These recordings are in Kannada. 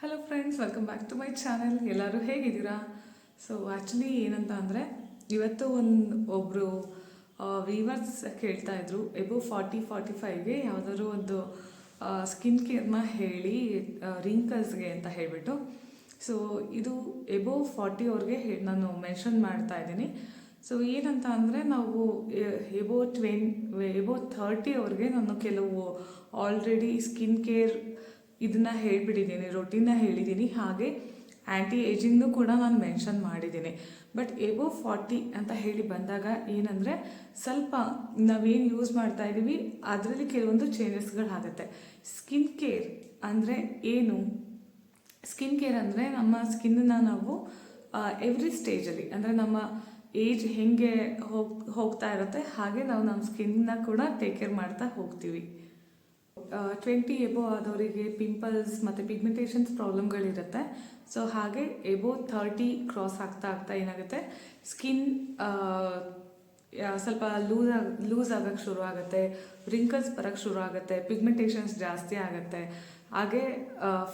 Hello friends welcome back to my channel ಎಲ್ಲರೂ ಹೇಗಿದ್ದೀರಾ? ಸೊ ಆ್ಯಕ್ಚುಲಿ ಏನಂತ ಅಂದರೆ, ಇವತ್ತು ಒಂದು ಒಬ್ಬರು ವೀವರ್ಸ್ ಕೇಳ್ತಾ ಇದ್ರು. ಎಬೋ ಫಾರ್ಟಿ ಫಾರ್ಟಿ ಫೈವ್ಗೆ ಯಾವುದಾದ್ರು ಒಂದು ಸ್ಕಿನ್ ಕೇರ್ನ ಹೇಳಿ ರಿಂಕಲ್ಸ್ಗೆ ಅಂತ ಹೇಳಿಬಿಟ್ಟು. ಸೊ ಇದು ಎಬೋ ಫಾರ್ಟಿ ಅವ್ರಿಗೆ ಹೇ, ನಾನು ಮೆನ್ಷನ್ ಮಾಡ್ತಾ ಇದ್ದೀನಿ. ಸೊ ಏನಂತ ಅಂದರೆ, ನಾವು ಎಬೋ ಟ್ವೆನ್ ಎಬೋ ಥರ್ಟಿ ಅವ್ರಿಗೆ ನಾನು ಕೆಲವು ಆಲ್ರೆಡಿ ಸ್ಕಿನ್ ಕೇರ್ ಇದನ್ನ ಹೇಳಿಬಿಟ್ಟಿದ್ದೀನಿ ರೊಟೀನ್ನ ಹೇಳಿದ್ದೀನಿ. ಹಾಗೆ ಆ್ಯಂಟಿ ಏಜಿಂಗ್ನು ಕೂಡ ನಾನು ಮೆನ್ಷನ್ ಮಾಡಿದ್ದೀನಿ. ಬಟ್ ಎಬೋ ಫಾರ್ಟಿ ಅಂತ ಹೇಳಿ ಬಂದಾಗ ಏನಂದರೆ ಸ್ವಲ್ಪ ನಾವೇನು ಯೂಸ್ ಮಾಡ್ತಾ ಇದ್ದೀವಿ ಅದರಲ್ಲಿ ಕೆಲವೊಂದು ಚೇಂಜಸ್ಗಳಾಗುತ್ತೆ ಸ್ಕಿನ್ ಕೇರ್ ಅಂದರೆ ಏನು? ಸ್ಕಿನ್ ಕೇರ್ ಅಂದರೆ ನಮ್ಮ ಸ್ಕಿನ್ನ ನಾವು ಎವ್ರಿ ಸ್ಟೇಜಲ್ಲಿ ಅಂದರೆ ನಮ್ಮ ಏಜ್ ಹೆಂಗೆ ಹೋಗ್, ಹೋಗ್ತಾ ಇರುತ್ತೆ, ಹಾಗೆ ನಾವು ನಮ್ಮ ಸ್ಕಿನ್ನ ಕೂಡ ಟೇಕ್ ಕೇರ್ ಮಾಡ್ತಾ ಹೋಗ್ತೀವಿ. ಟ್ವೆಂಟಿ ಎಬೋ ಆದವರಿಗೆ ಪಿಂಪಲ್ಸ್ ಮತ್ತು ಪಿಗ್ಮೆಂಟೇಷನ್ಸ್ ಪ್ರಾಬ್ಲಮ್ಗಳಿರುತ್ತೆ ಸೊ ಹಾಗೆ ಎಬೋ ಥರ್ಟಿ ಕ್ರಾಸ್ ಆಗ್ತಾ ಆಗ್ತಾ ಏನಾಗುತ್ತೆ? ಸ್ಕಿನ್ ಸ್ವಲ್ಪ ಲೂಸ್ ಆಗ ಲೂಸ್ ಆಗೋಕ್ಕೆ ಶುರು ಆಗುತ್ತೆ. ರಿಂಕಲ್ಸ್ ಬರೋಕ್ಕೆ ಶುರು ಆಗುತ್ತೆ. ಪಿಗ್ಮೆಂಟೇಷನ್ಸ್ ಜಾಸ್ತಿ ಆಗುತ್ತೆ. ಹಾಗೆ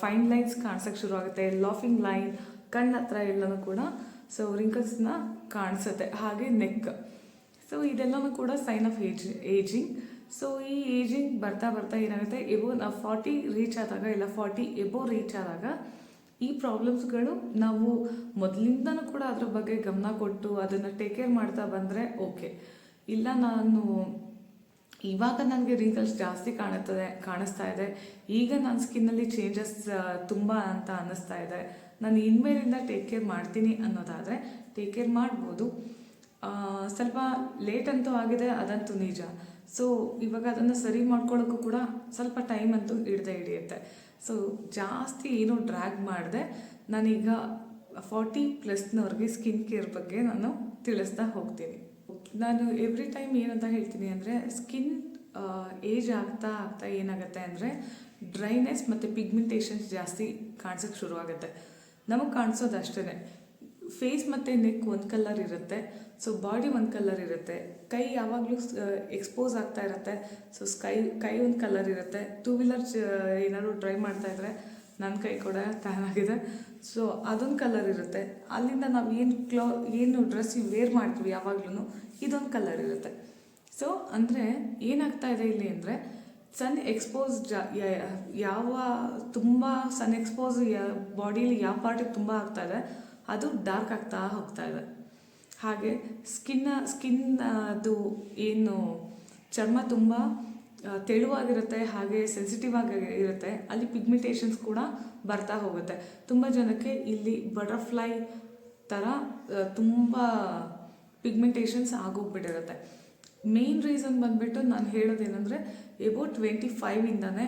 ಫೈನ್ ಲೈನ್ಸ್ ಕಾಣಿಸೋಕ್ಕೆ ಶುರು ಆಗುತ್ತೆ. ಲಾಫಿಂಗ್ ಲೈನ್ ಕಣ್ಣು ಹತ್ರ ಎಲ್ಲನೂ ಕೂಡ ಸೊ ರಿಂಕಲ್ಸ್ನ ಕಾಣಿಸುತ್ತೆ. ಹಾಗೆ ನೆಕ್ ಸೊ ಇದೆಲ್ಲನೂ ಕೂಡ sign of age ageing so ಈ ಏಜಿಂಗ್ ಬರ್ತಾ ಬರ್ತಾ ಏನಾಗುತ್ತೆ? ಎಬೋ ನಾವು ಫಾರ್ಟಿ ರೀಚ್ ಆದಾಗ, ಇಲ್ಲ ಫಾರ್ಟಿ ಎಬೋ ರೀಚ್ ಆದಾಗ, ಈ ಪ್ರಾಬ್ಲಮ್ಸ್ಗಳು ನಾವು ಮೊದಲಿಂದನೂ ಕೂಡ ಅದ್ರ ಬಗ್ಗೆ ಗಮನ ಕೊಟ್ಟು ಅದನ್ನು ಟೇಕ್ ಕೇರ್ ಮಾಡ್ತಾ ಬಂದರೆ ಓಕೆ ಇಲ್ಲ ನಾನು ಇವಾಗ ನನಗೆ ರಿಂಕಲ್ಸ್ ಜಾಸ್ತಿ ಕಾಣುತ್ತದೆ, ಕಾಣಿಸ್ತಾ ಇದೆ. ಈಗ ನನ್ನ ಸ್ಕಿನ್ನಲ್ಲಿ ಚೇಂಜಸ್ ತುಂಬ ಅಂತ ಅನ್ನಿಸ್ತಾ ಇದೆ. ನಾನು ಇನ್ಮೇಲಿಂದ ಟೇಕ್ ಕೇರ್ ಮಾಡ್ತೀನಿ ಅನ್ನೋದಾದರೆ ಟೇಕ್ ಕೇರ್ ಮಾಡ್ಬೋದು. ಸ್ವಲ್ಪ ಲೇಟ್ ಅಂತೂ ಆಗಿದೆ, ಅದಂತೂ ನಿಜ. ಸೊ ಇವಾಗ ಅದನ್ನು ಸರಿ ಮಾಡ್ಕೊಳ್ಳೋಕ್ಕೂ ಕೂಡ ಸ್ವಲ್ಪ ಟೈಮ್ ಅಂತೂ ಹಿಡ್ದೆ ಹಿಡಿಯುತ್ತೆ. ಸೊ ಜಾಸ್ತಿ ಏನೂ ಡ್ರ್ಯಾಗ್ ಮಾಡಿದೆ. ನಾನೀಗ ಫಾರ್ಟಿ ಪ್ಲಸ್ನವ್ರಿಗೆ ಸ್ಕಿನ್ ಕೇರ್ ಬಗ್ಗೆ ನಾನು ತಿಳಿಸ್ತಾ ಹೋಗ್ತೀನಿ. ನಾನು ಎವ್ರಿ ಟೈಮ್ ಏನಂತ ಹೇಳ್ತೀನಿ ಅಂದರೆ ಸ್ಕಿನ್ ಏಜ್ ಆಗ್ತಾ ಆಗ್ತಾ ಏನಾಗುತ್ತೆ ಅಂದರೆ ಡ್ರೈನೆಸ್ ಮತ್ತು ಪಿಗ್ಮೆಂಟೇಷನ್ಸ್ ಜಾಸ್ತಿ ಕಾಣಿಸೋಕ್ಕೆ ಶುರುವಾಗುತ್ತೆ. ನಮಗೆ ಕಾಣಿಸೋದು ಅಷ್ಟೇ ಫೇಸ್ ಮತ್ತು ನೆಕ್ ಒಂದು ಕಲರ್ ಇರುತ್ತೆ. ಸೊ ಬಾಡಿ ಒಂದು ಕಲರ್ ಇರುತ್ತೆ. ಕೈ ಯಾವಾಗಲೂ ಎಕ್ಸ್ಪೋಸ್ ಆಗ್ತಾ ಇರುತ್ತೆ. ಸೊ ಸ್ಕೈ ಕೈ ಒಂದು ಕಲರ್ ಇರುತ್ತೆ. ಟೂ ವೀಲರ್ ಏನಾದ್ರು ಡ್ರೈವ್ ಮಾಡ್ತಾ ಇದ್ರೆ ನನ್ನ ಕೈ ಕೂಡ ಟ್ಯಾನ್ ಆಗಿದೆ ಸೊ ಅದೊಂದು ಕಲರ್ ಇರುತ್ತೆ. ಅಲ್ಲಿಂದ ನಾವು ಏನು ಕ್ಲೋ ಏನು ಡ್ರೆಸ್ ವೇರ್ ಮಾಡ್ತೀವಿ ಯಾವಾಗ್ಲೂ ಇದೊಂದು ಕಲರ್ ಇರುತ್ತೆ. ಸೊ ಅಂದರೆ ಏನಾಗ್ತಾ ಇದೆ ಇಲ್ಲಿ ಅಂದರೆ ಸನ್ ಎಕ್ಸ್ಪೋಸ್ ಯಾವ ತುಂಬ ಸನ್ ಎಕ್ಸ್ಪೋಸ್ ಬಾಡಿಲಿ ಯಾವ ಪಾರ್ಟಿಗೆ ತುಂಬ ಆಗ್ತಾ ಇದೆ ಅದು ಡಾರ್ಕ್ ಆಗ್ತಾ ಹೋಗ್ತಾ ಇದೆ. ಹಾಗೆ ಸ್ಕಿನ್ನ ಸ್ಕಿನ್ ಅದು ಏನು ಚರ್ಮ ತುಂಬ ತೆಳುವಾಗಿರುತ್ತೆ, ಹಾಗೆ ಸೆನ್ಸಿಟಿವ್ ಆಗಿ ಇರುತ್ತೆ. ಅಲ್ಲಿ ಪಿಗ್ಮೆಂಟೇಷನ್ಸ್ ಕೂಡ ಬರ್ತಾ ಹೋಗುತ್ತೆ. ತುಂಬ ಜನಕ್ಕೆ ಇಲ್ಲಿ ಬಟರ್ಫ್ಲೈ ಥರ ತುಂಬ ಪಿಗ್ಮೆಂಟೇಷನ್ಸ್ ಆಗೋಗ್ಬಿಟ್ಟಿರುತ್ತೆ. ಮೇನ್ ರೀಸನ್ ಬಂದುಬಿಟ್ಟು ನಾನು ಹೇಳೋದೇನೆಂದರೆ ಎಬೋ ಟ್ವೆಂಟಿ ಫೈವಿಂದನೇ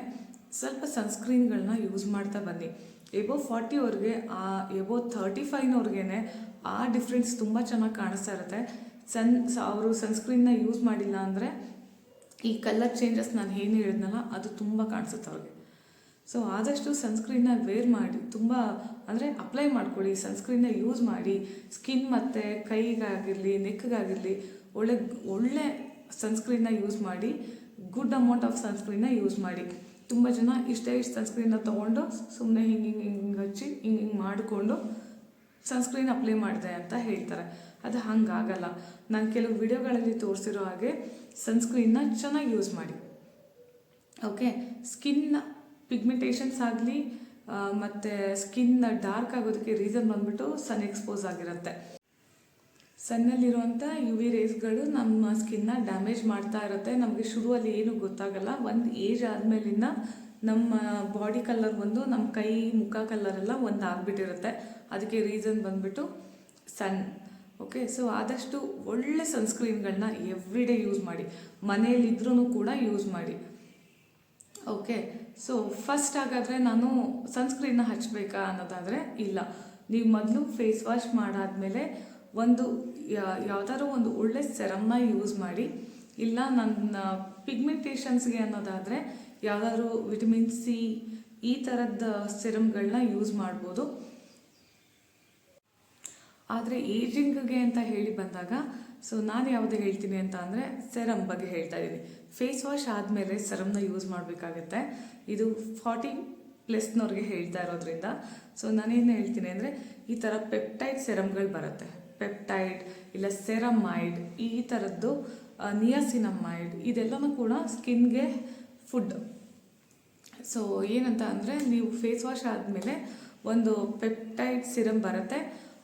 ಸ್ವಲ್ಪ ಸನ್ಸ್ಕ್ರೀನ್ಗಳನ್ನ ಯೂಸ್ ಮಾಡ್ತಾ ಬನ್ನಿ. ಎಬೋ ಫಾರ್ಟಿ ಅವ್ರಿಗೆ, ಆ ಎಬೋ ತರ್ಟಿ ಫೈವ್ನವ್ರಿಗೆ ಆ ಡಿಫ್ರೆನ್ಸ್ ತುಂಬ ಚೆನ್ನಾಗಿ ಕಾಣಿಸ್ತಾ ಇರುತ್ತೆ. ಸನ್ ಅವರು ಸನ್ಸ್ಕ್ರೀನ್ನ ಯೂಸ್ ಮಾಡಿಲ್ಲ ಅಂದರೆ ಈ ಕಲರ್ ಚೇಂಜಸ್ ನಾನು ಏನು ಹೇಳಿದ್ನಲ್ಲ, ಅದು ತುಂಬ ಕಾಣಿಸುತ್ತೆ ಅವ್ರಿಗೆ. ಸೊ ಆದಷ್ಟು ಸನ್ಸ್ಕ್ರೀನ್ನ ವೇರ್ ಮಾಡಿ, ತುಂಬ ಅಂದರೆ ಅಪ್ಲೈ ಮಾಡ್ಕೊಳ್ಳಿ ಸನ್ಸ್ಕ್ರೀನ್ನ ಯೂಸ್ ಮಾಡಿ. ಸ್ಕಿನ್ ಮತ್ತು ಕೈಗಾಗಿರಲಿ ನೆಕ್ಗಾಗಿರಲಿ ಒಳ್ಳೆ ಒಳ್ಳೆ ಸನ್ಸ್ಕ್ರೀನ್ನ ಯೂಸ್ ಮಾಡಿ ಗುಡ್ ಅಮೌಂಟ್ ಆಫ್ ಸನ್ಸ್ಕ್ರೀನ್ನ ಯೂಸ್ ಮಾಡಿ. ತುಂಬ ಜನ ಇಷ್ಟೇ ಇಷ್ಟು ಸನ್ಸ್ಕ್ರೀನ್ನ ತೊಗೊಂಡು ಸುಮ್ಮನೆ ಹಿಂಗೆ ಹಿಂಗೆ ಹಿಂಗೆ ಹಚ್ಚಿ ಹಿಂಗೆ ಹಿಂಗೆ ಮಾಡಿಕೊಂಡು ಸನ್ಸ್ಕ್ರೀನ್ ಅಪ್ಲೈ ಮಾಡಿದೆ ಅಂತ ಹೇಳ್ತಾರೆ. ಅದು ಹಂಗಾಗಲ್ಲ. ನಾನು ಕೆಲವು ವಿಡಿಯೋಗಳಲ್ಲಿ ತೋರಿಸಿರೋ ಹಾಗೆ ಸನ್ಸ್ಕ್ರೀನ್ನ ಚೆನ್ನಾಗಿ ಯೂಸ್ ಮಾಡಿ. ಓಕೆ ಸ್ಕಿನ್ ಪಿಗ್ಮೆಂಟೇಷನ್ಸ್ ಆಗಲಿ ಮತ್ತು ಸ್ಕಿನ್ ಡಾರ್ಕ್ ಆಗೋದಕ್ಕೆ ರೀಸನ್ ಬಂದ್ಬಿಟ್ಟು ಸನ್ ಎಕ್ಸ್ಪೋಸ್ ಆಗಿರುತ್ತೆ. ಸನ್ನಲ್ಲಿರುವಂಥ ಯು ವಿ ರೇಸ್ಗಳು ನಮ್ಮ ಸ್ಕಿನ್ನ ಡ್ಯಾಮೇಜ್ ಮಾಡ್ತಾ ಇರುತ್ತೆ. ನಮಗೆ ಶುರುವಲ್ಲಿ ಏನು ಗೊತ್ತಾಗಲ್ಲ. ಒಂದು ಏಜ್ ಆದಮೇಲಿಂದ ನಮ್ಮ ಬಾಡಿ ಕಲರ್ ಒಂದು ನಮ್ಮ ಕೈ ಮುಖ ಕಲರ್ ಎಲ್ಲ ಒಂದು ಆಗಿಬಿಟ್ಟಿರುತ್ತೆ. ಅದಕ್ಕೆ ರೀಸನ್ ಬಂದುಬಿಟ್ಟು ಸನ್ ಓಕೆ ಸೊ ಆದಷ್ಟು ಒಳ್ಳೆ ಸನ್ಸ್ಕ್ರೀನ್ಗಳನ್ನ ಎವ್ರಿ ಡೇ ಯೂಸ್ ಮಾಡಿ. ಮನೆಯಲ್ಲಿದ್ರೂ ಕೂಡ ಯೂಸ್ ಮಾಡಿ. ಓಕೆ ಸೊ ಫಸ್ಟ್ ಹಾಗಾದರೆ ನಾನು ಸನ್ಸ್ಕ್ರೀನ್ನ ಹಚ್ಚಬೇಕಾ ಅನ್ನೋದಾದರೆ ಇಲ್ಲ. ನೀವು ಮೊದಲು ಫೇಸ್ ವಾಶ್ ಮಾಡಾದ್ಮೇಲೆ ಒಂದು ಯಾವ್ದಾದ್ರು ಒಂದು ಒಳ್ಳೆ ಸೆರಮ್ನ ಯೂಸ್ ಮಾಡಿ, ಇಲ್ಲ ನನ್ನ ಪಿಗ್ಮೆಂಟೇಷನ್ಸ್ಗೆ ಅನ್ನೋದಾದರೆ ಯಾವುದಾದ್ರೂ ವಿಟಮಿನ್ ಸಿ ಈ ಥರದ ಸೆರಮ್ಗಳನ್ನ ಯೂಸ್ ಮಾಡ್ಬೋದು. ಆದರೆ ಏಜಿಂಗ್ಗೆ ಅಂತ ಹೇಳಿ ಬಂದಾಗ ಸೊ ನಾನು ಯಾವುದು ಹೇಳ್ತೀನಿ ಅಂತ ಅಂದರೆ ಸೆರಮ್ ಬಗ್ಗೆ ಹೇಳ್ತಾ ಇದ್ದೀನಿ. ಫೇಸ್ ವಾಶ್ ಆದಮೇಲೆ ಸೆರಮ್ನ ಯೂಸ್ ಮಾಡಬೇಕಾಗತ್ತೆ. ಇದು ಫಾರ್ಟಿ ಪ್ಲಸ್ನವ್ರಿಗೆ ಹೇಳ್ತಾ ಇರೋದ್ರಿಂದ. ಸೊ ನಾನೇನು ಹೇಳ್ತೀನಿ ಅಂದರೆ ಈ ಥರ ಪೆಪ್ಟೈಡ್ ಸೆರಮ್ಗಳು ಬರುತ್ತೆ. ಪೆಪ್ಟೈಡ್ ಇಲ್ಲ ಸೆರಮೈಡ್ ಈ ಥರದ್ದು ನಿಯಾಸಿನಮೈಡ್ ಇದೆಲ್ಲನೂ ಕೂಡ ಸ್ಕಿನ್ಗೆ ಫುಡ್ ಸೊ ಏನಂತ ಅಂದರೆ ನೀವು ಫೇಸ್ ವಾಶ್ ಆದಮೇಲೆ ಒಂದು ಪೆಪ್ಟೈಡ್ ಸಿರಮ್ ಬರುತ್ತೆ.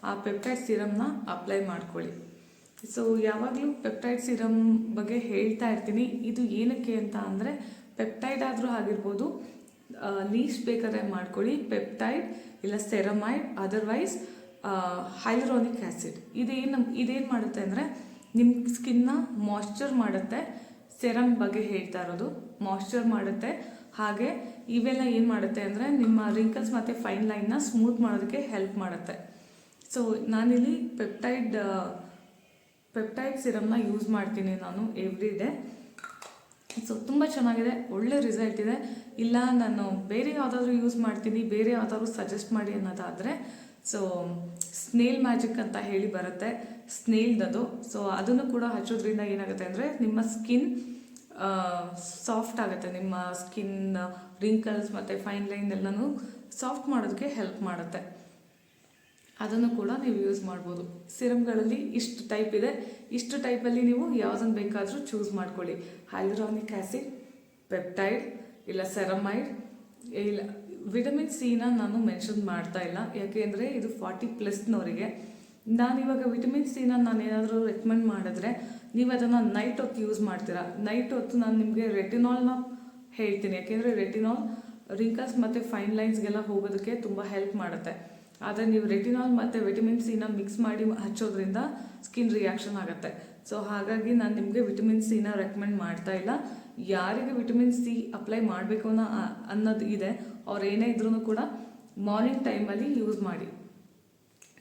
ಆ ಪೆಪ್ಟೈಡ್ ಸಿರಮ್ನ ಅಪ್ಲೈ ಮಾಡ್ಕೊಳ್ಳಿ. ಸೊ ಯಾವಾಗಲೂ ಪೆಪ್ಟೈಡ್ ಸಿರಮ್ ಬಗ್ಗೆ ಹೇಳ್ತಾ ಇರ್ತೀನಿ. ಇದು ಏನಕ್ಕೆ ಅಂತ ಅಂದರೆ ಪೆಪ್ಟೈಡ್ ಆದರೂ ಆಗಿರ್ಬೋದು ಲೀಸ್ಟ್ ಬೇಕಾದ್ರೆ ಮಾಡ್ಕೊಳ್ಳಿ. ಪೆಪ್ಟೈಡ್ ಇಲ್ಲ ಸೆರಮೈಡ್ ಅದರ್ವೈಸ್ ಹೈಲರಾನಿಕ್ ಆ್ಯಸಿಡ್ ಇದೇನು ಇದೇನು ಮಾಡುತ್ತೆ ಅಂದರೆ ನಿಮ್ಮ ಸ್ಕಿನ್ನ ಮಾಯ್ಶ್ಚರ್ ಮಾಡುತ್ತೆ. ಸೆರಮ್ ಬಗ್ಗೆ ಹೇಳ್ತಾ ಇರೋದು. ಮಾಯ್ಶ್ಚರ್ ಮಾಡುತ್ತೆ. ಹಾಗೆ ಇವೆಲ್ಲ ಏನು ಮಾಡುತ್ತೆ ಅಂದರೆ ನಿಮ್ಮ ರಿಂಕಲ್ಸ್ ಮತ್ತು ಫೈನ್ ಲೈನ್ನ ಸ್ಮೂತ್ ಮಾಡೋದಕ್ಕೆ ಹೆಲ್ಪ್ ಮಾಡುತ್ತೆ. ಸೊ ನಾನಿಲ್ಲಿ ಪೆಪ್ಟೈಡ್ ಪೆಪ್ಟೈಡ್ ಸಿರಮ್ನ ಯೂಸ್ ಮಾಡ್ತೀನಿ ನಾನು ಎವ್ರಿ ಡೇ ಸೊ ತುಂಬ ಚೆನ್ನಾಗಿದೆ. ಒಳ್ಳೆ ರಿಸಲ್ಟ್ ಇದೆ. ಇಲ್ಲ, ನಾನು ಬೇರೆ ಯಾವುದಾದ್ರೂ ಯೂಸ್ ಮಾಡ್ತೀನಿ, ಬೇರೆ ಯಾವುದಾದ್ರೂ ಸಜೆಸ್ಟ್ ಮಾಡಿ ಅನ್ನೋದಾದರೆ ಸೊ ಸ್ನೇಲ್ ಮ್ಯಾಜಿಕ್ ಅಂತ ಹೇಳಿ ಬರುತ್ತೆ ಸ್ನೇಲ್ದದು ಸೊ ಅದನ್ನು ಕೂಡ ಹಚ್ಚೋದ್ರಿಂದ ಏನಾಗುತ್ತೆ ಅಂದರೆ ನಿಮ್ಮ ಸ್ಕಿನ್ ಸಾಫ್ಟ್ ಆಗುತ್ತೆ. ನಿಮ್ಮ ಸ್ಕಿನ್ ರಿಂಕಲ್ಸ್ ಮತ್ತು ಫೈನ್ ಲೈನ್ ಎಲ್ಲನೂ ಸಾಫ್ಟ್ ಮಾಡೋದಕ್ಕೆ ಹೆಲ್ಪ್ ಮಾಡುತ್ತೆ. ಅದನ್ನು ಕೂಡ ನೀವು ಯೂಸ್ ಮಾಡ್ಬೋದು. ಸಿರಮ್ಗಳಲ್ಲಿ ಇಷ್ಟು ಟೈಪ್ ಇದೆ. ಇಷ್ಟು ಟೈಪಲ್ಲಿ ನೀವು ಯಾವುದನ್ನು ಬೇಕಾದರೂ ಚೂಸ್ ಮಾಡ್ಕೊಳ್ಳಿ. ಹೈಲ್ರಾನಿಕ್ ಆ್ಯಸಿಡ್ ಪೆಪ್ಟೈಡ್ ಇಲ್ಲ ಸೆರಮೈಡ್ ಇಲ್ಲ ವಿಟಮಿನ್ ಸಿನ ನಾನು ಮೆನ್ಷನ್ ಮಾಡ್ತಾ ಇಲ್ಲ. ಯಾಕೆಂದರೆ ಇದು ಫಾರ್ಟಿ ಪ್ಲಸ್ನವರಿಗೆ ನಾನಿವಾಗ ವಿಟಮಿನ್ ಸಿನ ನಾನು ಏನಾದರೂ ರೆಕಮೆಂಡ್ ಮಾಡಿದ್ರೆ ನೀವು ಅದನ್ನು ನೈಟ್ ಹೊತ್ತು ಯೂಸ್ ಮಾಡ್ತೀರಾ. ನೈಟ್ ಹೊತ್ತು ನಾನು ನಿಮಗೆ ರೆಟಿನಾಲ್ನ ಹೇಳ್ತೀನಿ. ಯಾಕೆಂದರೆ ರೆಟಿನಾಲ್ ರಿಂಕಲ್ಸ್ ಮತ್ತು ಫೈನ್ ಲೈನ್ಸ್ಗೆಲ್ಲ ಹೋಗೋದಕ್ಕೆ ತುಂಬ ಹೆಲ್ಪ್ ಮಾಡುತ್ತೆ. ಆದರೆ ನೀವು ರೆಟಿನಾಲ್ ಮತ್ತು ವಿಟಮಿನ್ ಸಿನ ಮಿಕ್ಸ್ ಮಾಡಿ ಹಚ್ಚೋದ್ರಿಂದ ಸ್ಕಿನ್ ರಿಯಾಕ್ಷನ್ ಆಗುತ್ತೆ. ಸೊ ಹಾಗಾಗಿ ನಾನು ನಿಮಗೆ ವಿಟಮಿನ್ ಸಿನ ರೆಕಮೆಂಡ್ ಮಾಡ್ತಾ ಇಲ್ಲ. ಯಾರಿಗೆ ವಿಟಮಿನ್ ಸಿ ಅಪ್ಲೈ ಮಾಡಬೇಕು ಅನ್ನೋ ಅನ್ನೋದು ಇದೆ ಅವ್ರು ಏನೇ ಇದ್ರೂ ಕೂಡ ಮಾರ್ನಿಂಗ್ ಟೈಮಲ್ಲಿ ಯೂಸ್ ಮಾಡಿ.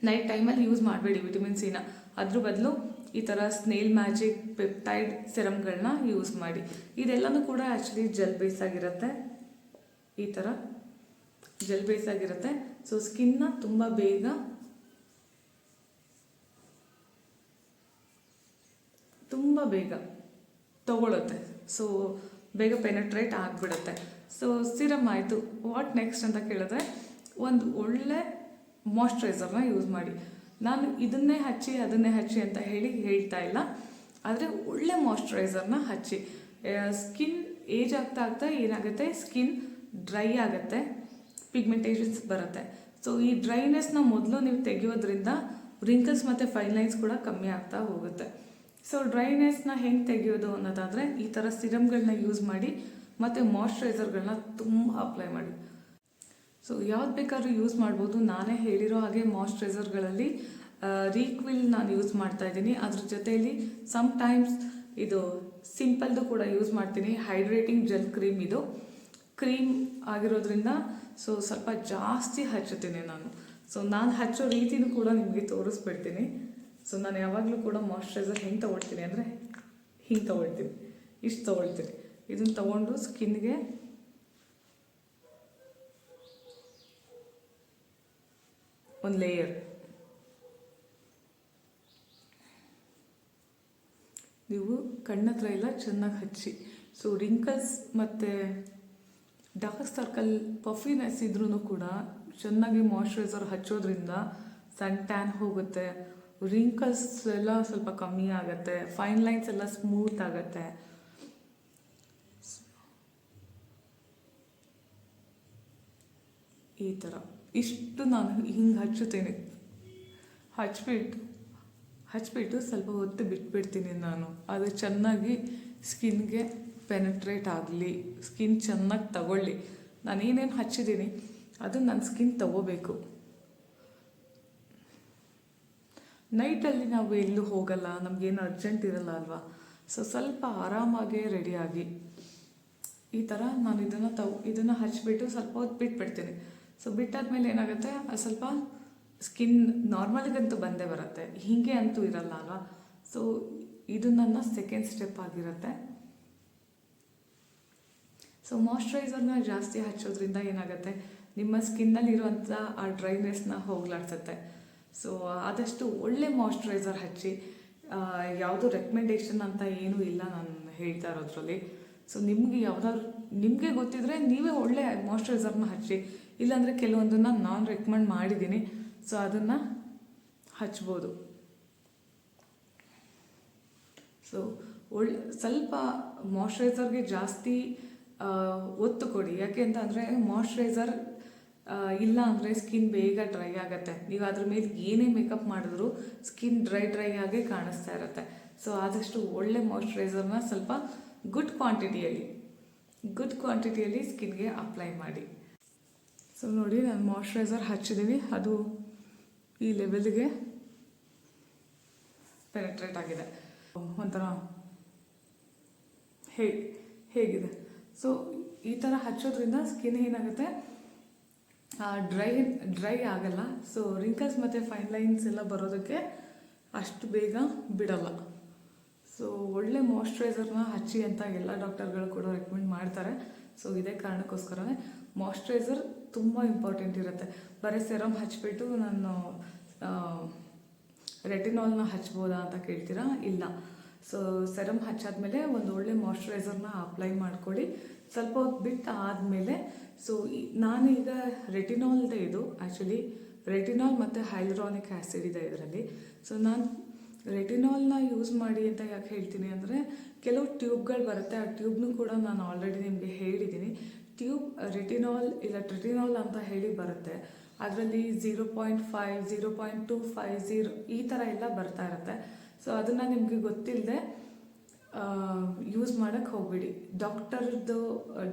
ನೈಟ್ ಟೈಮಲ್ಲಿ ಯೂಸ್ ಮಾಡಬೇಡಿ ವಿಟಮಿನ್ ಸಿನ ಅದ್ರ ಬದಲು ಈ ಥರ ಸ್ನೇಲ್ ಮ್ಯಾಜಿಕ್ ಪೆಪ್ಟೈಡ್ ಸಿರಮ್ಗಳನ್ನ ಯೂಸ್ ಮಾಡಿ. ಇದೆಲ್ಲನೂ ಕೂಡ ಆ್ಯಕ್ಚುಲಿ ಜೆಲ್ ಬೇಸ್ ಆಗಿರುತ್ತೆ. ಈ ಥರ ಜೆಲ್ ಬೇಸ್ ಆಗಿರುತ್ತೆ. ಸೊ ಸ್ಕಿನ್ನ ತುಂಬ ಬೇಗ ತುಂಬ ಬೇಗ ತಗೊಳುತ್ತೆ. ಸೊ ಬೇಗ ಪೆನೆಟ್ರೇಟ್ ಆಗಿಬಿಡುತ್ತೆ. ಸೊ ಸಿರಮ್ ಆಯಿತು ವಾಟ್ ನೆಕ್ಸ್ಟ್ ಅಂತ ಕೇಳಿದ್ರೆ, ಒಂದು ಒಳ್ಳೆ ಮಾಯ್ಶ್ಚರೈಸರ್ನ ಯೂಸ್ ಮಾಡಿ. ನಾನು ಇದನ್ನೇ ಹಚ್ಚಿ, ಅದನ್ನೇ ಹಚ್ಚಿ ಅಂತ ಹೇಳಿ ಹೇಳ್ತಾ ಇಲ್ಲ. ಆದರೆ ಒಳ್ಳೆ ಮಾಯ್ಶ್ಚರೈಸರ್ನ ಹಚ್ಚಿ. ಸ್ಕಿನ್ ಏಜ್ ಆಗ್ತಾ ಆಗ್ತಾ ಏನಾಗುತ್ತೆ? ಸ್ಕಿನ್ ಡ್ರೈ ಆಗುತ್ತೆ. ಪಿಗ್ಮೆಂಟೇಷನ್ಸ್ ಬರುತ್ತೆ. ಸೊ ಈ ಡ್ರೈನೆಸ್ನ ಮೊದಲು ನೀವು ತೆಗೆಯೋದ್ರಿಂದ ರಿಂಕಲ್ಸ್ ಮತ್ತು ಫೈನ್ ಲೈನ್ಸ್ ಕೂಡ ಕಮ್ಮಿ ಆಗ್ತಾ ಹೋಗುತ್ತೆ. ಸೊ ಡ್ರೈನೆಸ್ನ ಹೆಂಗೆ ತೆಗೆಯೋದು ಅನ್ನೋದಾದರೆ, ಈ ಥರ ಸಿರಮ್ಗಳನ್ನ ಯೂಸ್ ಮಾಡಿ ಮತ್ತು ಮಾಯ್ಶ್ಚರೈಸರ್ಗಳನ್ನ ತುಂಬ ಅಪ್ಲೈ ಮಾಡಿ. ಸೊ ಯಾವ್ದು ಬೇಕಾದ್ರೂ ಯೂಸ್ ಮಾಡ್ಬೋದು. ನಾನೇ ಹೇಳಿರೋ ಹಾಗೆ ಮಾಯ್ಶ್ಚರೈಸರ್ಗಳಲ್ಲಿ ರೀಕ್ವಿಲ್ ನಾನು ಯೂಸ್ ಮಾಡ್ತಾ ಇದ್ದೀನಿ. ಅದ್ರ ಜೊತೆಯಲ್ಲಿ ಸಮ್ ಟೈಮ್ಸ್ ಇದು ಸಿಂಪಲ್ದು ಕೂಡ ಯೂಸ್ ಮಾಡ್ತೀನಿ. ಹೈಡ್ರೇಟಿಂಗ್ ಜೆಲ್ ಕ್ರೀಮ್ ಇದು. ಕ್ರೀಮ್ ಆಗಿರೋದ್ರಿಂದ ಸೊ ಸ್ವಲ್ಪ ಜಾಸ್ತಿ ಹಚ್ಚುತ್ತೇನೆ ನಾನು. ಸೊ ನಾನು ಹಚ್ಚೋ ರೀತಿನೂ ಕೂಡ ನಿಮಗೆ ತೋರಿಸ್ಬಿಡ್ತೀನಿ. ಸೊ ನಾನು ಯಾವಾಗಲೂ ಕೂಡ ಮಾಯ್ಶ್ಚರೈಸರ್ ಹೆಂಗೆ ತೊಗೊಳ್ತೀನಿ ಅಂದರೆ, ಹಿಂಗೆ ತೊಗೊಳ್ತೀನಿ. ಇಷ್ಟು ತೊಗೊಳ್ತೀನಿ. ಇದನ್ನು ತಗೊಂಡು ಸ್ಕಿನ್ಗೆ. ಒಂದು ಲೇಯರ್ ನೀವು ಕಣ್ಣತ್ರ ಎಲ್ಲ ಚೆನ್ನಾಗಿ ಹಚ್ಚಿ. ಸೊ ರಿಂಕಲ್ಸ್ ಮತ್ತು ಡಾರ್ಕ್ ಸರ್ಕಲ್ ಪಫಿನೆಸ್ ಇದ್ರೂ ಕೂಡ ಚೆನ್ನಾಗಿ ಮಾಯಶ್ಚರೈಸರ್ ಹಚ್ಚೋದ್ರಿಂದ ಸನ್ ಟ್ಯಾನ್ ಹೋಗುತ್ತೆ. ರಿಂಕಲ್ಸ್ ಎಲ್ಲ ಸ್ವಲ್ಪ ಕಮ್ಮಿ ಆಗುತ್ತೆ. ಫೈನ್ ಲೈನ್ಸ್ ಎಲ್ಲ ಸ್ಮೂತ್ ಆಗುತ್ತೆ. ಈ ಥರ. ಇಷ್ಟು ನಾನು ಹಿಂಗೆ ಹಚ್ಚುತ್ತೇನೆ ಹಚ್ಬಿಟ್ಟು ಹಚ್ಬಿಟ್ಟು ಸ್ವಲ್ಪ ಹೊತ್ತು ಬಿಟ್ಬಿಡ್ತೀನಿ ನಾನು. ಅದು ಚೆನ್ನಾಗಿ ಸ್ಕಿನ್ಗೆ ಪೆನೆಟ್ರೇಟ್ ಆಗಲಿ. ಸ್ಕಿನ್ ಚೆನ್ನಾಗಿ ತಗೊಳ್ಳಿ. ನಾನು ಏನೇನು ಹಚ್ಚಿದ್ದೀನಿ, ಅದು ನನ್ನ ಸ್ಕಿನ್ ತಗೋಬೇಕು. ನೈಟಲ್ಲಿ ನಾವು ಎಲ್ಲೂ ಹೋಗಲ್ಲ, ನಮಗೇನು ಅರ್ಜೆಂಟ್ ಇರಲ್ಲ ಅಲ್ವಾ? ಸೊ, ಸ್ವಲ್ಪ ಆರಾಮಾಗೇ ರೆಡಿಯಾಗಿ ಈ ಥರ ನಾನು ಇದನ್ನು ತಗೊ, ಇದನ್ನು ಹಚ್ಬಿಟ್ಟು ಸ್ವಲ್ಪ ಹೊತ್ತು ಬಿಟ್ಬಿಡ್ತೀನಿ. ಸೊ ಬಿಟ್ಟಾದ್ಮೇಲೆ ಏನಾಗುತ್ತೆ? ಅದು ಸ್ವಲ್ಪ ಸ್ಕಿನ್ ನಾರ್ಮಲ್ಗಂತೂ ಬಂದೇ ಬರುತ್ತೆ. ಹೀಗೆ ಅಂತೂ ಇರಲ್ಲ ಅಲ್ವಾ? ಸೊ ಇದು ನನ್ನ ಸೆಕೆಂಡ್ ಸ್ಟೆಪ್ ಆಗಿರುತ್ತೆ. ಸೊ ಮಾಯ್ಶ್ಚರೈಸರ್ನ ಜಾಸ್ತಿ ಹಚ್ಚೋದ್ರಿಂದ ಏನಾಗುತ್ತೆ? ನಿಮ್ಮ ಸ್ಕಿನ್ನಲ್ಲಿರುವಂಥ ಆ ಡ್ರೈನೆಸ್ನ ಹೋಗ್ಲಾಡ್ಸುತ್ತೆ. ಸೊ ಆದಷ್ಟು ಒಳ್ಳೆ ಮಾಯಿಶ್ಚರೈಸರ್ ಹಚ್ಚಿ ಯಾವುದು ರೆಕಮೆಂಡೇಷನ್ ಅಂತ ಏನೂ ಇಲ್ಲ ನಾನು ಹೇಳ್ತಾ ಇರೋದ್ರಲ್ಲಿ. ಸೊ ನಿಮಗೆ ಯಾವುದಾದ್ರು, ನಿಮಗೆ ಗೊತ್ತಿದ್ರೆ ನೀವೇ ಒಳ್ಳೆ ಮಾಯ್ಚರೈಸರ್ನ ಹಚ್ಚಿ ಇಲ್ಲಾಂದರೆ ಕೆಲವೊಂದನ್ನು ನಾನು ರೆಕಮೆಂಡ್ ಮಾಡಿದ್ದೀನಿ. ಸೊ ಅದನ್ನು ಹಚ್ಬೋದು. ಸೊ ಒಳ್ಳೆ, ಸ್ವಲ್ಪ ಮಾಯ್ಶ್ಚರೈಸರ್ಗೆ ಜಾಸ್ತಿ ಒತ್ತು ಕೊಡಿ. ಯಾಕೆ ಅಂತ ಅಂದರೆ ಮಾಯ್ಶ್ಚರೈಸರ್ ಇಲ್ಲ ಅಂದರೆ ಸ್ಕಿನ್ ಬೇಗ ಡ್ರೈ ಆಗುತ್ತೆ. ನೀವು ಅದ್ರ ಮೇಲೆ ಏನೇ ಮೇಕಪ್ ಮಾಡಿದ್ರು ಸ್ಕಿನ್ ಡ್ರೈ ಡ್ರೈ ಆಗೇ ಕಾಣಿಸ್ತಾ ಇರುತ್ತೆ. ಸೊ ಆದಷ್ಟು ಒಳ್ಳೆ ಮಾಯ್ಶ್ಚರೈಸರ್ನ ಸ್ವಲ್ಪ ಗುಡ್ ಕ್ವಾಂಟಿಟಿಯಲ್ಲಿ ಗುಡ್ ಕ್ವಾಂಟಿಟಿಯಲ್ಲಿ ಸ್ಕಿನ್ಗೆ ಅಪ್ಲೈ ಮಾಡಿ. ಸೊ ನೋಡಿ ನಾನು ಮಾಯ್ಶ್ಚರೈಸರ್ ಹಚ್ಚಿದ್ದೀನಿ ಅದು ಈ ಲೆವೆಲ್ಗೆ ಪೆನೆಟ್ರೇಟ್ ಆಗಿದೆ. ಒಂಥರ ಹೇ, ಹೇಗಿದೆ. ಸೊ ಈ ಥರ ಹಚ್ಚೋದ್ರಿಂದ ಸ್ಕಿನ್ ಏನಾಗುತ್ತೆ? ಡ್ರೈ ಡ್ರೈ ಆಗಲ್ಲ. ಸೊ ರಿಂಕಲ್ಸ್ ಮತ್ತು ಫೈನ್ ಲೈನ್ಸ್ ಎಲ್ಲ ಬರೋದಕ್ಕೆ ಅಷ್ಟು ಬೇಗ ಬಿಡಲ್ಲ. ಸೊ ಒಳ್ಳೆ ಮಾಯ್ಶ್ಚರೈಸರ್ನ ಹಚ್ಚಿ ಅಂತ ಎಲ್ಲ ಡಾಕ್ಟರ್ಗಳು ಕೂಡ ರೆಕಮೆಂಡ್ ಮಾಡ್ತಾರೆ. ಸೊ ಇದೇ ಕಾರಣಕ್ಕೋಸ್ಕರವೇ ಮಾಯ್ಶ್ಚರೈಸರ್ ತುಂಬ ಇಂಪಾರ್ಟೆಂಟ್ ಇರುತ್ತೆ. ಬರೀ ಸೆರಮ್ ಹಚ್ಬಿಟ್ಟು ನಾನು ರೆಟಿನಾಲ್ನ ಹಚ್ಬೋದಾ ಅಂತ ಕೇಳ್ತೀರಾ? ಇಲ್ಲ. ಸೊ ಸೆರಮ್ ಹಚ್ಚಾದ್ಮೇಲೆ ಒಂದು ಒಳ್ಳೆ ಮಾಯ್ಶ್ಚರೈಸರ್ನ ಅಪ್ಲೈ ಮಾಡ್ಕೊಳ್ಳಿ. ಸ್ವಲ್ಪ ಹೊತ್ತು ಬಿಟ್ಟು ಆದಮೇಲೆ ಸೊ ನಾನೀಗ ರೆಟಿನಾಲ್ದೆ ಇದು. ಆ್ಯಕ್ಚುಲಿ ರೆಟಿನಾಲ್ ಮತ್ತು ಹೈಲ್ರಾನಿಕ್ ಆ್ಯಸಿಡ್ ಇದೆ ಇದರಲ್ಲಿ. ಸೊ ನಾನು ರೆಟಿನಾಲ್ನ ಯೂಸ್ ಮಾಡಿ ಅಂತ ಯಾಕೆ ಹೇಳ್ತೀನಿ ಅಂದರೆ, ಕೆಲವು ಟ್ಯೂಬ್ಗಳು ಬರುತ್ತೆ. ಆ ಟ್ಯೂಬ್ನು ಕೂಡ ನಾನು ಆಲ್ರೆಡಿ ನಿಮಗೆ ಹೇಳಿದ್ದೀನಿ ಟ್ಯೂಬ್ ರೆಟಿನಾಲ್ ಇಲ್ಲ ಟ್ರೆಟಿನಾಲ್ ಅಂತ ಹೇಳಿ ಬರುತ್ತೆ. ಅದರಲ್ಲಿ zero point five zero point two five zero ಈ ಥರ ಎಲ್ಲ ಬರ್ತಾ ಇರುತ್ತೆ. ಸೊ ಅದನ್ನು ನಿಮಗೆ ಗೊತ್ತಿಲ್ಲದೆ ಯೂಸ್ ಮಾಡೋಕ್ಕೆ ಹೋಗ್ಬಿಡಿ. ಡಾಕ್ಟರ್ದು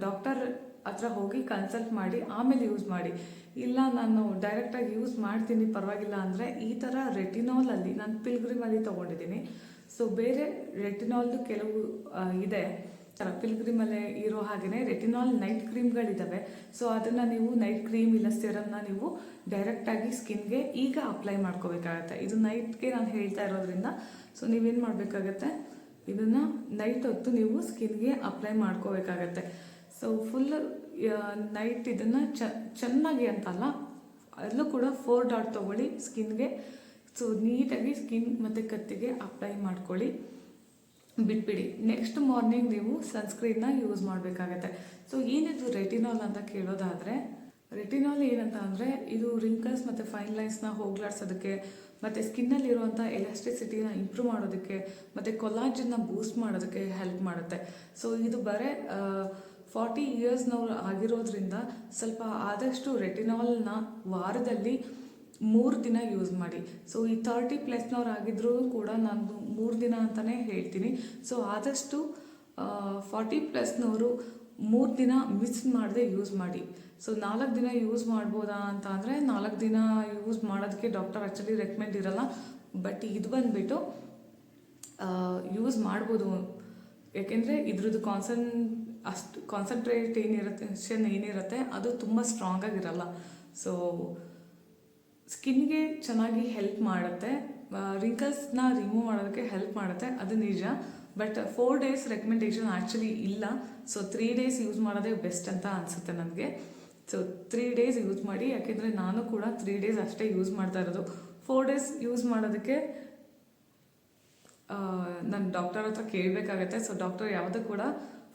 ಡಾಕ್ಟರ್ ಹತ್ರ ಹೋಗಿ ಕನ್ಸಲ್ಟ್ ಮಾಡಿ, ಆಮೇಲೆ ಯೂಸ್ ಮಾಡಿ. ಇಲ್ಲ, ನಾನು ಡೈರೆಕ್ಟಾಗಿ ಯೂಸ್ ಮಾಡ್ತೀನಿ, ಪರವಾಗಿಲ್ಲ ಅಂದರೆ ಈ ಥರ ರೆಟಿನಾಲಲ್ಲಿ ನಾನು ಪಿಲ್ಗ್ರಿಮಲ್ಲಿ ತೊಗೊಂಡಿದ್ದೀನಿ. ಸೊ ಬೇರೆ ರೆಟಿನಾಲ್ದು ಕೆಲವು ಇದೆ. ಪಿಲ್ಗ್ರಿಮಲ್ಲೇ ಇರೋ ಹಾಗೆಯೇ ರೆಟಿನಾಲ್ ನೈಟ್ ಕ್ರೀಮ್ಗಳಿದ್ದಾವೆ ಸೊ ಅದನ್ನು ನೀವು ನೈಟ್ ಕ್ರೀಮ್ ಇಲ್ಲ ಸೆರಮ್ನ ನೀವು ಡೈರೆಕ್ಟಾಗಿ ಸ್ಕಿನ್ಗೆ ಈಗ ಅಪ್ಲೈ ಮಾಡ್ಕೋಬೇಕಾಗತ್ತೆ. ಇದು ನೈಟ್ಗೆ ನಾನು ಹೇಳ್ತಾ ಇರೋದ್ರಿಂದ. ಸೊ ನೀವೇನು ಮಾಡಬೇಕಾಗತ್ತೆ? ಇದನ್ನು ನೈಟ್ ಹೊತ್ತು ನೀವು ಸ್ಕಿನ್ಗೆ ಅಪ್ಲೈ ಮಾಡ್ಕೋಬೇಕಾಗತ್ತೆ. ಸೊ ಫುಲ್ ನೈಟ್ ಇದನ್ನು ಚೆನ್ನಾಗಿ ಅಂತಲ್ಲ, ಅಲ್ಲೂ ಕೂಡ ಫೋರ್ ಡಾಟ್ ತೊಗೊಳ್ಳಿ ಸ್ಕಿನ್ಗೆ. ಸೊ ನೀಟಾಗಿ ಸ್ಕಿನ್ ಮತ್ತು ಕತ್ತಿಗೆ ಅಪ್ಲೈ ಮಾಡ್ಕೊಳ್ಳಿ. ಬಿಟ್ಬಿಡಿ. ನೆಕ್ಸ್ಟ್ ಮಾರ್ನಿಂಗ್ ನೀವು ಸನ್ಸ್ಕ್ರೀನ್ನ ಯೂಸ್ ಮಾಡಬೇಕಾಗತ್ತೆ. ಸೊ ಏನಿದು ರೆಟಿನಾಲ್ ಅಂತ ಕೇಳೋದಾದರೆ ರೆಟಿನಾಲ್ ಏನಂತ ಅಂದರೆ, ಇದು ರಿಂಕಲ್ಸ್ ಮತ್ತು ಫೈನ್ ಲೈನ್ಸ್ನ ಹೋಗ್ಲಾಡ್ಸೋದಕ್ಕೆ, ಮತ್ತು ಸ್ಕಿನ್ನಲ್ಲಿರುವಂಥ ಎಲಾಸ್ಟಿಸಿಟಿನ ಇಂಪ್ರೂವ್ ಮಾಡೋದಕ್ಕೆ, ಮತ್ತು ಕೊಲಾಜನ್ನ ಬೂಸ್ಟ್ ಮಾಡೋದಕ್ಕೆ ಹೆಲ್ಪ್ ಮಾಡುತ್ತೆ. ಸೊ ಇದು ಬರೀ ಫಾರ್ಟಿ ಇಯರ್ಸ್ನವ್ರು ಆಗಿರೋದ್ರಿಂದ ಸ್ವಲ್ಪ ಆದಷ್ಟು ರೆಟಿನಾಲ್ನ ವಾರದಲ್ಲಿ ಮೂರು ದಿನ ಯೂಸ್ ಮಾಡಿ. ಸೊ ಈ ತರ್ಟಿ ಪ್ಲಸ್ನವ್ರು ಆಗಿದ್ರೂ ಕೂಡ ನಾನು ಮೂರು ದಿನ ಅಂತಲೇ ಹೇಳ್ತೀನಿ. ಸೊ ಆದಷ್ಟು ಫಾರ್ಟಿ ಪ್ಲಸ್ನವರು ಮೂರು ದಿನ ಮಿಸ್ ಮಾಡದೆ ಯೂಸ್ ಮಾಡಿ. ಸೊ ನಾಲ್ಕು ದಿನ ಯೂಸ್ ಮಾಡ್ಬೋದಾ ಅಂತ ಅಂದರೆ ನಾಲ್ಕು ದಿನ ಯೂಸ್ ಮಾಡೋದಕ್ಕೆ ಡಾಕ್ಟರ್ ಆ್ಯಕ್ಚುಲಿ ರೆಕಮೆಂಡ್ ಇರಲ್ಲ. ಬಟ್ ಇದು ಬಂದುಬಿಟ್ಟು ಯೂಸ್ ಮಾಡ್ಬೋದು. ಯಾಕೆಂದರೆ ಇದ್ರದ್ದು ಕಾನ್ಸನ್ ಅಷ್ಟು ಕಾನ್ಸಂಟ್ರೇಟ್ ಏನಿರುತ್ತೆ ಏನಿರುತ್ತೆ, ಅದು ತುಂಬ ಸ್ಟ್ರಾಂಗಾಗಿರಲ್ಲ ಸೊ ಸ್ಕಿನ್ಗೆ ಚೆನ್ನಾಗಿ ಹೆಲ್ಪ್ ಮಾಡುತ್ತೆ. ರಿಂಕಲ್ಸ್ನ ರಿಮೂವ್ ಮಾಡೋದಕ್ಕೆ ಹೆಲ್ಪ್ ಮಾಡುತ್ತೆ. ಅದು ನಿಜ. But four days recommendation actually ಇಲ್ಲ. ಸೊ ತ್ರೀ ಡೇಸ್ ಯೂಸ್ ಮಾಡೋದೇ ಬೆಸ್ಟ್ ಅಂತ ಅನಿಸುತ್ತೆ ನನಗೆ. ಸೊ ತ್ರೀ ಡೇಸ್ ಯೂಸ್ ಮಾಡಿ. ಯಾಕೆಂದರೆ ನಾನು ಕೂಡ ತ್ರೀ ಡೇಸ್ ಅಷ್ಟೇ ಯೂಸ್ ಮಾಡ್ತಾ ಇರೋದು. ಫೋರ್ ಡೇಸ್ ಯೂಸ್ ಮಾಡೋದಕ್ಕೆ ನಾನು ಡಾಕ್ಟರ್ ಹತ್ರ ಕೇಳಬೇಕಾಗತ್ತೆ. ಸೊ ಡಾಕ್ಟರ್ ಯಾವುದೂ ಕೂಡ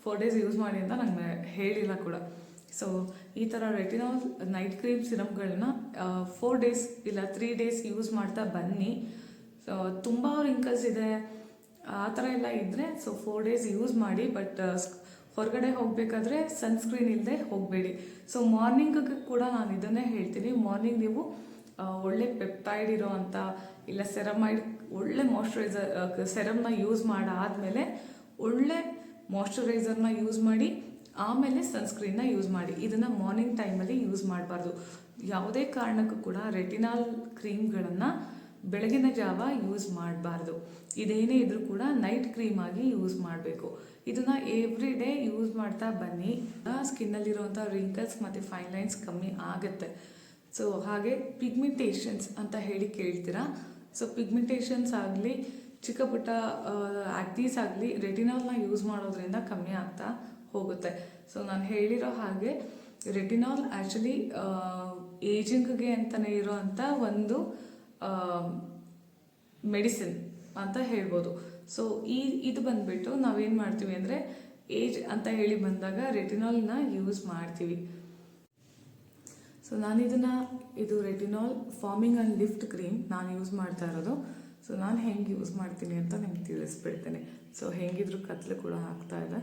ಫೋರ್ ಡೇಸ್ ಯೂಸ್ ಮಾಡಿ ಅಂತ ನಂಗೆ ಹೇಳಿಲ್ಲ ಕೂಡ. ಸೊ ಈ ಥರ ರೆಟಿನಾಲ್ ನೈಟ್ ಕ್ರೀಮ್ ಸಿರಮ್ಗಳನ್ನ ಫೋರ್ ಡೇಸ್ ಇಲ್ಲ ತ್ರೀ ಡೇಸ್ ಯೂಸ್ ಮಾಡ್ತಾ ಬನ್ನಿ. ಸೊ ತುಂಬ ರಿಂಕಲ್ಸ್ ಇದೆ. ಆ ಥರ ಎಲ್ಲ ಇದ್ದರೆ ಸೊ ಫೋರ್ ಡೇಸ್ ಯೂಸ್ ಮಾಡಿ ಬಟ್ ಹೊರಗಡೆ ಹೋಗಬೇಕಾದ್ರೆ ಸನ್ಸ್ಕ್ರೀನ್ ಇಲ್ಲದೆ ಹೋಗಬೇಡಿ. ಸೊ ಮಾರ್ನಿಂಗಿಗೆ ಕೂಡ ನಾನು ಇದನ್ನೇ ಹೇಳ್ತೀನಿ. ಮಾರ್ನಿಂಗ್ ನೀವು ಒಳ್ಳೆ ಪೆಪ್ಟೈಡ್ ಇರೋ ಇಲ್ಲ ಸೆರಮೈಡ್ ಒಳ್ಳೆ ಮಾಯ್ಶ್ಚರೈಸರ್ ಸೆರಮ್ನ ಯೂಸ್ ಮಾಡಾದಮೇಲೆ, ಒಳ್ಳೆ ಮಾಯ್ಶ್ಚರೈಸರ್ನ ಯೂಸ್ ಮಾಡಿ ಆಮೇಲೆ ಸನ್ಸ್ಕ್ರೀನ್ನ ಯೂಸ್ ಮಾಡಿ. ಇದನ್ನು ಮಾರ್ನಿಂಗ್ ಟೈಮಲ್ಲಿ ಯೂಸ್ ಮಾಡಬಾರ್ದು. ಯಾವುದೇ ಕಾರಣಕ್ಕೂ ಕೂಡ ರೆಟಿನಾಲ್ ಕ್ರೀಮ್ಗಳನ್ನು ಬೆಳಗಿನ ಜಾವ ಯೂಸ್ ಮಾಡಬಾರ್ದು. ಇದೇನೇ ಇದ್ರೂ ಕೂಡ ನೈಟ್ ಕ್ರೀಮ್ ಆಗಿ ಯೂಸ್ ಮಾಡಬೇಕು. ಇದನ್ನು ಎವ್ರಿ ಡೇ ಯೂಸ್ ಮಾಡ್ತಾ ಬನ್ನಿ. ಸ್ಕಿನ್ನಲ್ಲಿರುವಂಥ ರಿಂಕಲ್ಸ್ ಮತ್ತು ಫೈನ್ ಲೈನ್ಸ್ ಕಮ್ಮಿ ಆಗುತ್ತೆ. ಸೊ ಹಾಗೆ ಪಿಗ್ಮೆಂಟೇಷನ್ಸ್ ಅಂತ ಹೇಳಿ ಕೇಳ್ತೀರಾ? ಸೊ ಪಿಗ್ಮೆಂಟೇಷನ್ಸ್ ಆಗಲಿ, ಚಿಕ್ಕ ಪುಟ್ಟ ಆಕ್ಟೀಸ್ ಆಗಲಿ ರೆಟಿನಾಲ್ನ ಯೂಸ್ ಮಾಡೋದ್ರಿಂದ ಕಮ್ಮಿ ಆಗ್ತಾ ಹೋಗುತ್ತೆ. ಸೊ ನಾನು ಹೇಳಿರೋ ಹಾಗೆ ರೆಟಿನಾಲ್ ಆ್ಯಕ್ಚುಲಿ ಏಜಿಂಗ್ಗೆ ಅಂತಲೇ ಇರೋ ಅಂಥ ಒಂದು ಮೆಡಿಸಿನ್ ಅಂತ ಹೇಳ್ಬೋದು. ಸೊ ಈ, ಇದು ಬಂದ್ಬಿಟ್ಟು ನಾವೇನು ಮಾಡ್ತೀವಿ ಅಂದರೆ ಏಜ್ ಅಂತ ಹೇಳಿ ಬಂದಾಗ ರೆಟಿನಾಲ್ನ ಯೂಸ್ ಮಾಡ್ತೀವಿ. ಸೊ ನಾನು ಇದನ್ನು, ಇದು retinol firming and lift cream ನಾನು ಯೂಸ್ ಮಾಡ್ತಾ ಇರೋದು. ಸೊ ನಾನು ಹೆಂಗೆ ಯೂಸ್ ಮಾಡ್ತೀನಿ ಅಂತ ನಿಮ್ಗೆ ತಿಳಿಸ್ಬಿಡ್ತೇನೆ. ಸೊ ಹೆಂಗಿದ್ರು ಕತ್ಲು ಕೂಡ ಆಗ್ತಾ ಇದೆ.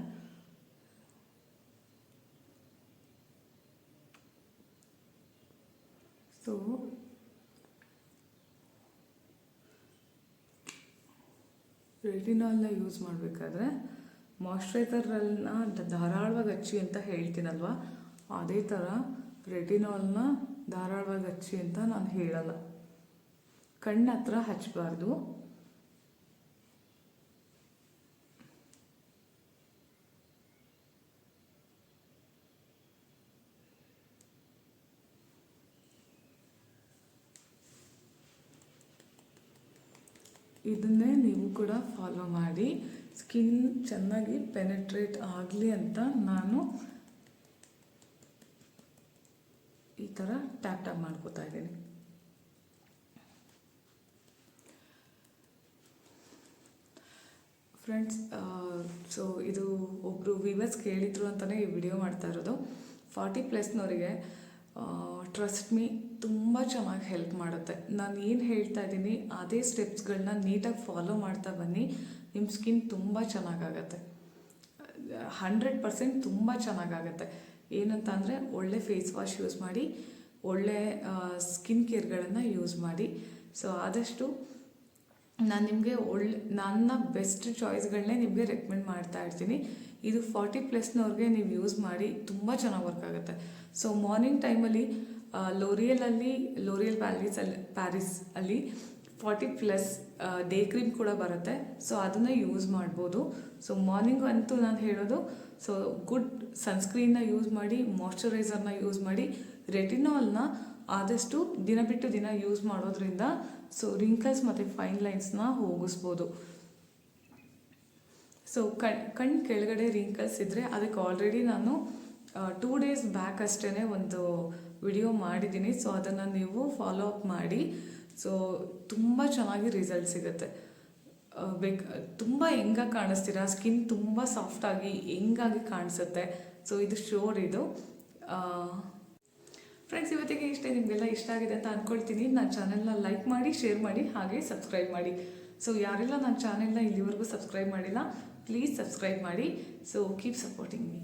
ಸೊ ರೆಟಿನಾಲ್ನ ಯೂಸ್ ಮಾಡಬೇಕಾದ್ರೆ ಮಾಯ್ಶ್ಚರೈಸರನ್ನ ಧಾರಾಳವಾಗಿ ಹಚ್ಚಿ ಅಂತ ಹೇಳ್ತೀನಲ್ವ? ಅದೇ ಥರ ರೆಟಿನಾಲ್ನ ಧಾರಾಳವಾಗಿ ಹಚ್ಚಿ ಅಂತ ನಾನು ಹೇಳಲ್ಲ. ಕಣ್ಣ ಹತ್ರ ಹಚ್ಚಬಾರ್ದು. ಇದನ್ನೇ ನೀವು ಕೂಡ ಫಾಲೋ ಮಾಡಿ. ಸ್ಕಿನ್ ಚೆನ್ನಾಗಿ ಪೆನೆಟ್ರೇಟ್ ಆಗಲಿ ಅಂತ ನಾನು ಈ ಥರ ಟ್ಯಾಪ್ ಟ್ಯಾಪ್ ಮಾಡ್ಕೋತಾ ಇದ್ದೀನಿ. ಫ್ರೆಂಡ್ಸ್ ಸೊ ಇದು ಒಬ್ಬರು ವಿವರ್ಸ್ ಕೇಳಿದ್ರು ಅಂತಲೇ ಈ ವಿಡಿಯೋ ಮಾಡ್ತಾ ಇರೋದು. ಫಾರ್ಟಿ ಪ್ಲಸ್ನವರಿಗೆ ಟ್ರಸ್ಟ್ ಮೀ ತುಂಬ ಚೆನ್ನಾಗಿ ಹೆಲ್ಪ್ ಮಾಡುತ್ತೆ. ನಾನು ಏನು ಹೇಳ್ತಾ ಇದ್ದೀನಿ ಅದೇ ಸ್ಟೆಪ್ಸ್ಗಳನ್ನ ನೀಟಾಗಿ ಫಾಲೋ ಮಾಡ್ತಾ ಬನ್ನಿ ನಿಮ್ಮ ಸ್ಕಿನ್ ತುಂಬ ಚೆನ್ನಾಗಾಗತ್ತೆ. ಹಂಡ್ರೆಡ್ ಪರ್ಸೆಂಟ್ ತುಂಬ ಚೆನ್ನಾಗಾಗತ್ತೆ. ಏನಂತ ಅಂದರೆ, ಒಳ್ಳೆ ಫೇಸ್ ವಾಶ್ ಯೂಸ್ ಮಾಡಿ, ಒಳ್ಳೆ ಸ್ಕಿನ್ ಕೇರ್ಗಳನ್ನು ಯೂಸ್ ಮಾಡಿ. ಸೊ ಆದಷ್ಟು ನಾನು ನಿಮಗೆ ಒಳ್ಳೆ ನನ್ನ ಬೆಸ್ಟ್ ಚಾಯ್ಸ್ಗಳನ್ನೇ ನಿಮಗೆ ರೆಕಮೆಂಡ್ ಮಾಡ್ತಾ ಇರ್ತೀನಿ. ಇದು ಫಾರ್ಟಿ ಪ್ಲಸ್ನವ್ರಿಗೆ ನೀವು ಯೂಸ್ ಮಾಡಿ ತುಂಬ ಚೆನ್ನಾಗಿ ವರ್ಕ್ ಆಗುತ್ತೆ. ಸೊ ಮಾರ್ನಿಂಗ್ ಟೈಮಲ್ಲಿ ಲೋರಿಯಲಲ್ಲಿ ಲೋರಿಯಲ್ ಪ್ಯಾರಿಸ್ ಅಲ್ಲಿ ಪ್ಯಾರಿಸ್ ಅಲ್ಲಿ ಫಾರ್ಟಿ ಪ್ಲಸ್ ಡೇ ಕ್ರೀಮ್ ಕೂಡ ಬರುತ್ತೆ. ಸೊ ಅದನ್ನು ಯೂಸ್ ಮಾಡ್ಬೋದು. ಸೊ ಮಾರ್ನಿಂಗ್ ಅಂತೂ ನಾನು ಹೇಳೋದು ಸೊ ಗುಡ್ ಸನ್ಸ್ಕ್ರೀನ್ನ ಯೂಸ್ ಮಾಡಿ ಮಾಯ್ಚರೈಸರ್ನ ಯೂಸ್ ಮಾಡಿ ರೆಟಿನಾಲ್ನ ಆದಷ್ಟು ದಿನ ಬಿಟ್ಟು ದಿನ ಯೂಸ್ ಮಾಡೋದ್ರಿಂದ ಸೊ ರಿಂಕಲ್ಸ್ ಮತ್ತು ಫೈನ್ ಲೈನ್ಸ್ನ ಹೋಗಿಸ್ಬೋದು. ಸೊ ಕಣ್ ಕಣ್ ಕೆಳಗಡೆ ರಿಂಕಲ್ಸ್ ಇದ್ದರೆ ಅದಕ್ಕೆ ಆಲ್ರೆಡಿ ನಾನು ಟೂ ಡೇಸ್ ಬ್ಯಾಕ್ ಅಷ್ಟೇ ಒಂದು ವಿಡಿಯೋ ಮಾಡಿದ್ದೀನಿ. ಸೊ ಅದನ್ನು ನೀವು ಫಾಲೋ ಅಪ್ ಮಾಡಿ. ಸೊ ತುಂಬ ಚೆನ್ನಾಗಿ ರಿಸಲ್ಟ್ ಸಿಗುತ್ತೆ. ಬೇಕ ತುಂಬ ಹೆಂಗಾಗಿ ಕಾಣಿಸ್ತೀರಾ? ಸ್ಕಿನ್ ತುಂಬ ಸಾಫ್ಟಾಗಿ ಹೆಂಗಾಗಿ ಕಾಣಿಸುತ್ತೆ? ಸೊ ಇದು ಶೋರ್ ಇದು. ಫ್ರೆಂಡ್ಸ್ ಇವತ್ತಿಗೆ ಇಷ್ಟೇ. ನಿಮಗೆಲ್ಲ ಇಷ್ಟ ಆಗಿದೆ ಅಂತ ಅಂದ್ಕೊಳ್ತೀನಿ ನನ್ನ ಚಾನೆಲ್ನ ಲೈಕ್ ಮಾಡಿ ಶೇರ್ ಮಾಡಿ, ಹಾಗೆ ಸಬ್ಸ್ಕ್ರೈಬ್ ಮಾಡಿ. ಸೊ ಯಾರೆಲ್ಲ ನನ್ನ ಚಾನೆಲ್ನ ಇಲ್ಲಿವರೆಗೂ ಸಬ್ಸ್ಕ್ರೈಬ್ ಮಾಡಿಲ್ಲ ಪ್ಲೀಸ್ ಸಬ್ಸ್ಕ್ರೈಬ್ ಮಾಡಿ. So keep supporting me